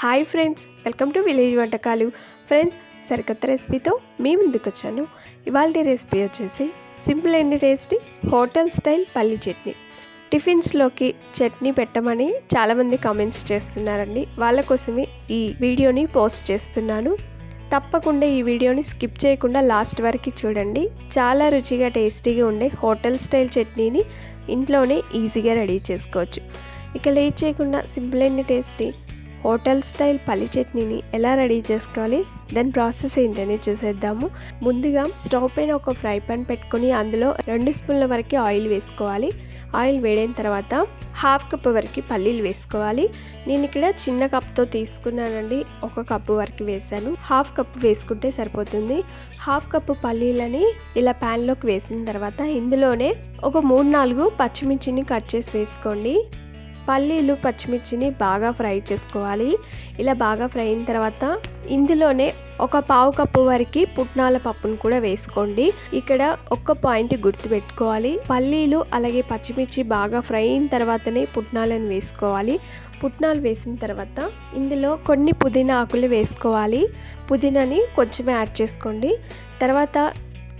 Hi friends welcome to village వంటకాలు. Friends సరికొత్త రెసిపీతో మీ ముందుకు వచ్చాను ఇవాళ రెసిపీ వచ్చేసి simple and tasty hotel style పల్లి చట్నీ. టిఫిన్స్లోకి చట్నీ పెట్టమని చాలామంది కామెంట్స్ చేస్తున్నారండి. వాళ్ళ కోసమే ఈ వీడియోని పోస్ట్ చేస్తున్నాను. తప్పకుండా ఈ వీడియోని స్కిప్ చేయకుండా లాస్ట్ వరకు చూడండి. చాలా రుచిగా టేస్టీగా ఉండే హోటల్ స్టైల్ చట్నీని ఇంట్లోనే ఈజీగా రెడీ చేసుకోవచ్చు. ఇక లేట్ చేయకుండా simple and tasty hotel style పల్లి చట్నీని ఎలా రెడీ చేసుకోవాలి? దాని ప్రాసెస్ ఏంటని చూసేద్దాము. ముందుగా స్టవ్ పైన ఒక ఫ్రై పాన్ పెట్టుకొని అందులో రెండు స్పూన్ల వరకు ఆయిల్ వేసుకోవాలి. ఆయిల్ వేడైన తర్వాత హాఫ్ కప్ వరకు పల్లీలు వేసుకోవాలి. నేను ఇక్కడ చిన్న కప్తో తీసుకున్నానండి. ఒక కప్పు వరకు వేసాను హాఫ్ కప్ వేసుకుంటే సరిపోతుంది. హాఫ్ కప్పు పల్లీలని ఇలా ప్యాన్లోకి వేసిన తర్వాత ఇందులోనే ఒక మూడు నాలుగు పచ్చిమిర్చిని కట్ చేసి వేసుకోండి. పల్లీలు పచ్చిమిర్చిని బాగా ఫ్రై చేసుకోవాలి. ఇలా బాగా ఫ్రై అయిన తర్వాత ఇందులోనే ఒక పావు కప్పు వరకు పుట్నాల పప్పును కూడా వేసుకోండి. ఇక్కడ ఒక్క పాయింట్ గుర్తుపెట్టుకోవాలి పల్లీలు అలాగే పచ్చిమిర్చి బాగా ఫ్రై అయిన తర్వాతనే పుట్నాలను వేసుకోవాలి. పుట్నాలు వేసిన తర్వాత ఇందులో కొన్ని పుదీనా ఆకులు వేసుకోవాలి. పుదీనాని కొంచెమే యాడ్ చేసుకోండి. తర్వాత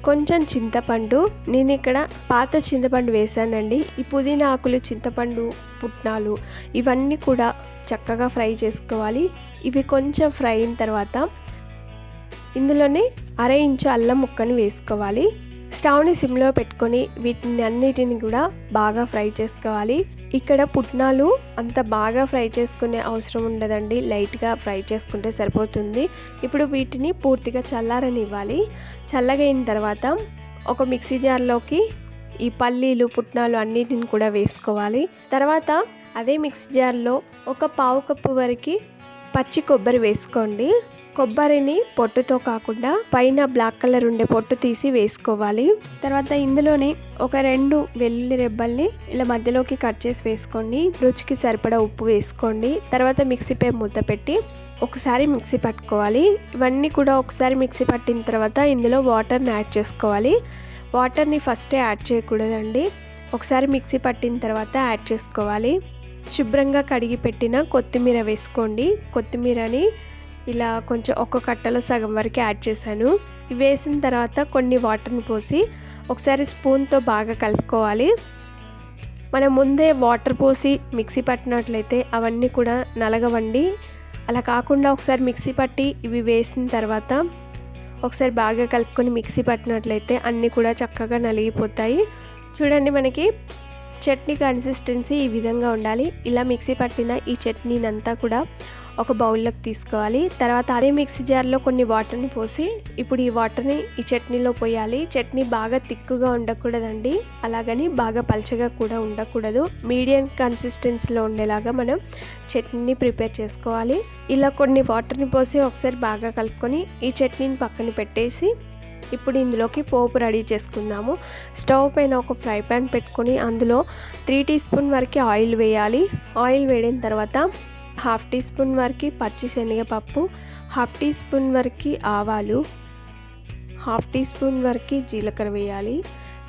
కొంచెం చింతపండు. నేను ఇక్కడ పాత చింతపండు వేసానండి. ఈ పుదీనా ఆకులు చింతపండు పుట్నాలు ఇవన్నీ కూడా చక్కగా ఫ్రై చేసుకోవాలి. ఇవి కొంచెం ఫ్రై అయిన తర్వాత ఇందులోనే అర ఇంచు అల్లం ముక్కని వేసుకోవాలి. స్టవ్ని సిమ్లో పెట్టుకొని వీటిని అన్నిటిని కూడా బాగా ఫ్రై చేసుకోవాలి. ఇక్కడ పుట్నాలు అంత బాగా ఫ్రై చేసుకునే అవసరం ఉండదండి. లైట్గా ఫ్రై చేసుకుంటే సరిపోతుంది. ఇప్పుడు వీటిని పూర్తిగా చల్లారని ఇవ్వాలి చల్లగైన తర్వాత ఒక మిక్సీ జార్లోకి ఈ పల్లీలు పుట్నాలు అన్నిటిని కూడా వేసుకోవాలి. తర్వాత అదే మిక్సీ జార్లో ఒక పావు కప్పు వరకు పచ్చి కొబ్బరి వేసుకోండి. కొబ్బరిని పొట్టుతో కాకుండా పైన బ్లాక్ కలర్ ఉండే పొట్టు తీసి వేసుకోవాలి. తర్వాత ఇందులోనే ఒక రెండు వెల్లుల్లి రెబ్బల్ని ఇలా మధ్యలోకి కట్ చేసి వేసుకోండి. రుచికి సరిపడా ఉప్పు వేసుకోండి. తర్వాత మిక్సీపై మూత పెట్టి ఒకసారి మిక్సీ పట్టుకోవాలి. ఇవన్నీ కూడా ఒకసారి మిక్సీ పట్టిన తర్వాత ఇందులో వాటర్ని యాడ్ చేసుకోవాలి. వాటర్ని ఫస్టే యాడ్ చేయకూడదండి. ఒకసారి మిక్సీ పట్టిన తర్వాత యాడ్ చేసుకోవాలి. శుభ్రంగా కడిగి పెట్టిన కొత్తిమీర వేసుకోండి. కొత్తిమీరని ఇలా కొంచెం ఒక కట్టలో సగం వరకు యాడ్ చేశాను. వేసిన తర్వాత కొన్ని వాటర్ని పోసి ఒకసారి స్పూన్తో బాగా కలుపుకోవాలి. మనం ముందే వాటర్ పోసి మిక్సీ పట్టినట్లయితే అవన్నీ కూడా నలగవండి. అలా కాకుండా ఒకసారి మిక్సీ పట్టి ఇవి వేసిన తర్వాత ఒకసారి బాగా కలుపుకొని మిక్సీ పట్టినట్లయితే అన్నీ కూడా చక్కగా నలిగిపోతాయి. చూడండి మనకి చట్నీ కన్సిస్టెన్సీ ఈ విధంగా ఉండాలి. ఇలా మిక్సీ పట్టిన ఈ చట్నీనంతా కూడా ఒక బౌల్లోకి తీసుకోవాలి. తర్వాత అదే మిక్సీ జార్లో కొన్ని వాటర్ని పోసి ఇప్పుడు ఈ వాటర్ని ఈ చట్నీలో పోయాలి. చట్నీ బాగా తిక్కుగా ఉండకూడదండి. అలాగని బాగా పలచగా కూడా ఉండకూడదు. మీడియం కన్సిస్టెన్సీలో ఉండేలాగా మనం చట్నీని ప్రిపేర్ చేసుకోవాలి. ఇలా కొన్ని వాటర్ని పోసి ఒకసారి బాగా కలుపుకొని ఈ చట్నీని పక్కన పెట్టేసి ఇప్పుడు ఇందులోకి పోపు రెడీ చేసుకుందాము. స్టవ్ పైన ఒక ఫ్రై పాన్ పెట్టుకొని అందులో త్రీ టీ స్పూన్ వరకు ఆయిల్ వేయాలి. ఆయిల్ వేడిన తర్వాత హాఫ్ టీ స్పూన్ వరకు పచ్చి శనగపప్పు హాఫ్ టీ స్పూన్ వరకు ఆవాలు హాఫ్ టీ స్పూన్ వరకు జీలకర్ర వేయాలి.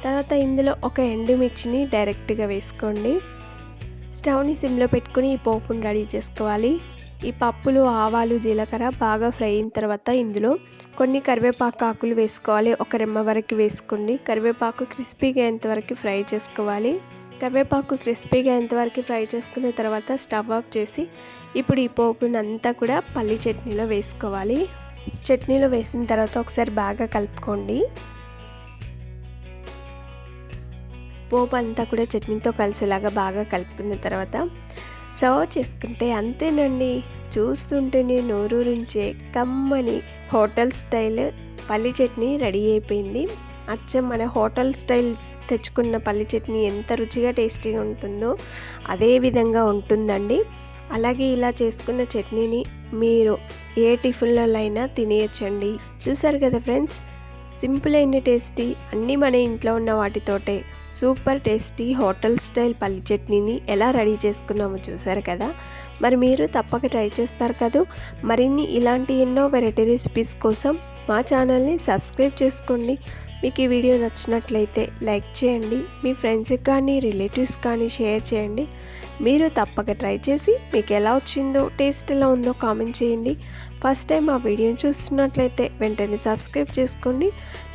తర్వాత ఇందులో ఒక ఎండుమిర్చిని డైరెక్ట్గా వేసుకోండి. స్టవ్ని సిమ్లో పెట్టుకుని ఈ పోపును రెడీ చేసుకోవాలి. ఈ పప్పులు ఆవాలు జీలకర్ర బాగా ఫ్రై అయిన తర్వాత ఇందులో కొన్ని కరివేపాకు ఆకులు వేసుకోవాలి. ఒక రెమ్మ వరకు వేసుకోండి. కరివేపాకు క్రిస్పీగా అయ్యేంతవరకు ఫ్రై చేసుకోవాలి. కరివేపాకు క్రిస్పీగా ఎంతవరకు ఫ్రై చేసుకున్న తర్వాత స్టవ్ ఆఫ్ చేసి ఇప్పుడు ఈ పోపుని అంతా కూడా పల్లి చట్నీలో వేసుకోవాలి. చట్నీలో వేసిన తర్వాత ఒకసారి బాగా కలుపుకోండి. పోపు అంతా కూడా చట్నీతో కలిసేలాగా బాగా కలుపుకున్న తర్వాత సర్వ్ చేసుకుంటే అంతేనండి. చూస్తుంటేనే నోరూరించే కమ్మని హోటల్ స్టైల్ పల్లి చట్నీ రెడీ అయిపోయింది. అచ్చం మన హోటల్ స్టైల్ తెచ్చుకున్న పల్లి చట్నీ ఎంత రుచిగా టేస్టీగా ఉంటుందో అదే విధంగా ఉంటుందండి. అలాగే ఇలా చేసుకున్న చట్నీని మీరు ఏ టిఫిన్లలో అయినా తినేయచ్చండి. చూసారు కదా ఫ్రెండ్స్? సింపుల్ అయిన టేస్టీ అన్నీ మన ఇంట్లో ఉన్న వాటితోటే సూపర్ టేస్టీ హోటల్ స్టైల్ పల్లి చట్నీని ఎలా రెడీ చేసుకున్నామో చూసారు కదా? మరి మీరు తప్పక ట్రై చేస్తారు కదా? మరిన్ని ఇలాంటి ఎన్నో వెరైటీ రెసిపీస్ కోసం మా ఛానల్ని సబ్స్క్రైబ్ చేసుకోండి. మీకు ఈ వీడియో నచ్చినట్లయితే లైక్ చేయండి మీ ఫ్రెండ్స్కి కానీ రిలేటివ్స్ కానీ షేర్ చేయండి. మీరు తప్పక ట్రై చేసి మీకు ఎలా వచ్చిందో టేస్ట్ ఎలా ఉందో కామెంట్ చేయండి. ఫస్ట్ టైం ఆ వీడియోని చూస్తున్నట్లయితే వెంటనే సబ్స్క్రైబ్ చేసుకోండి.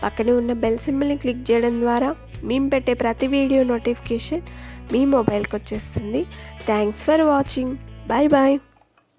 పక్కనే ఉన్న బెల్ సింబల్ని క్లిక్ చేయడం ద్వారా మేము పెట్టే ప్రతి వీడియో నోటిఫికేషన్ మీ మొబైల్కి వచ్చేస్తుంది. Thanks for watching. Bye bye.